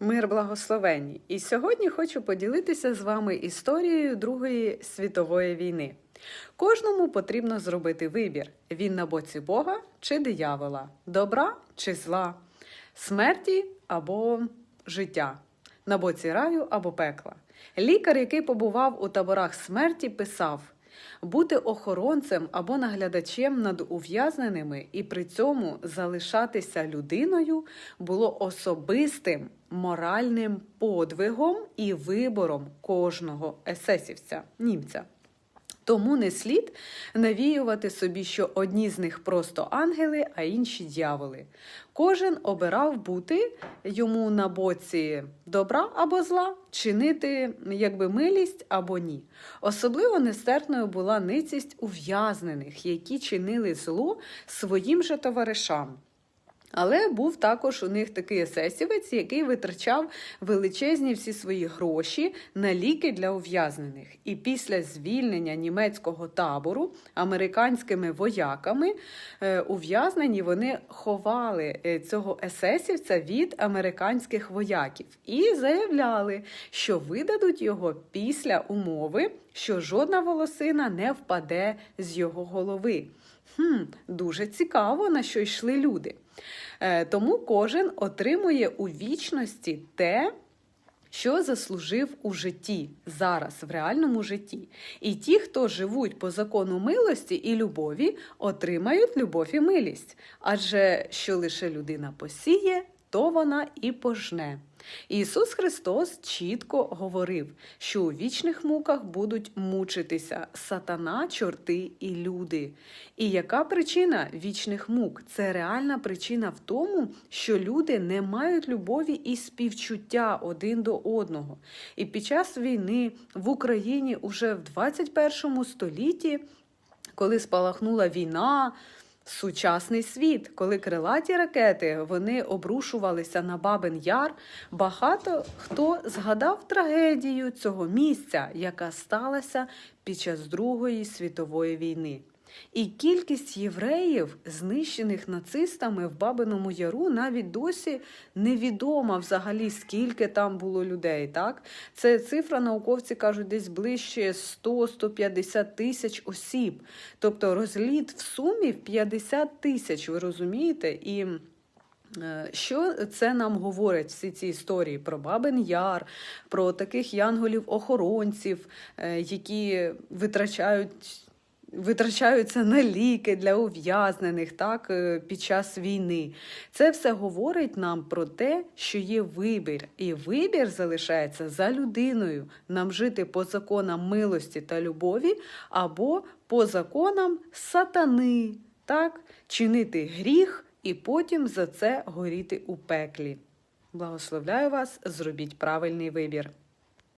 Мир благословенні. І сьогодні хочу поділитися з вами історією Другої світової війни. Кожному потрібно зробити вибір: він на боці Бога чи диявола, добра чи зла, смерті або життя, на боці раю або пекла. Лікар, який побував у таборах смерті, писав: бути охоронцем або наглядачем над ув'язненими і при цьому залишатися людиною було особистим моральним подвигом і вибором кожного есесівця, німця. Тому не слід навіювати собі, що одні з них просто ангели, а інші дьяволи. Кожен обирав бути йому на боці добра або зла, чинити якби милість або ні. Особливо нестерпною була ницість ув'язнених, які чинили зло своїм же товаришам. Але був також у них такий есесівець, який витрачав величезні всі свої гроші на ліки для ув'язнених. І після звільнення німецького табору американськими вояками е, ув'язнені вони ховали е, цього есесівця від американських вояків і заявляли, що видадуть його після умови, що жодна волосина не впаде з його голови. Хм, Дуже цікаво, на що йшли люди. Е, Тому кожен отримує у вічності те, що заслужив у житті зараз, в реальному житті. І ті, хто живуть по закону милості і любові, отримають любов і милість. Адже що лише людина посіє, то вона і пожне. Ісус Христос чітко говорив, що у вічних муках будуть мучитися сатана, чорти і люди. І яка причина вічних мук? Це реальна причина в тому, що люди не мають любові і співчуття один до одного. І під час війни в Україні уже в 21 столітті, коли спалахнула війна сучасний світ, коли крилаті ракети вони обрушувалися на Бабин Яр, багато хто згадав трагедію цього місця, яка сталася під час Другої світової війни. І кількість євреїв, знищених нацистами в Бабиному Яру, навіть досі невідома взагалі, скільки там було людей. Так? Це цифра, науковці кажуть, десь ближче 100-150 тисяч осіб. Тобто розліт в сумі в 50 тисяч, ви розумієте? І е, що це нам говорить всі ці історії про Бабин Яр, про таких янголів-охоронців, е, які витрачають витрачаються на ліки для ув'язнених так, е, під час війни. Це все говорить нам про те, що є вибір, і вибір залишається за людиною нам жити по законам милості та любові, або по законам сатани, так, чинити гріх і потім за це горіти у пеклі. Благословляю вас, зробіть правильний вибір.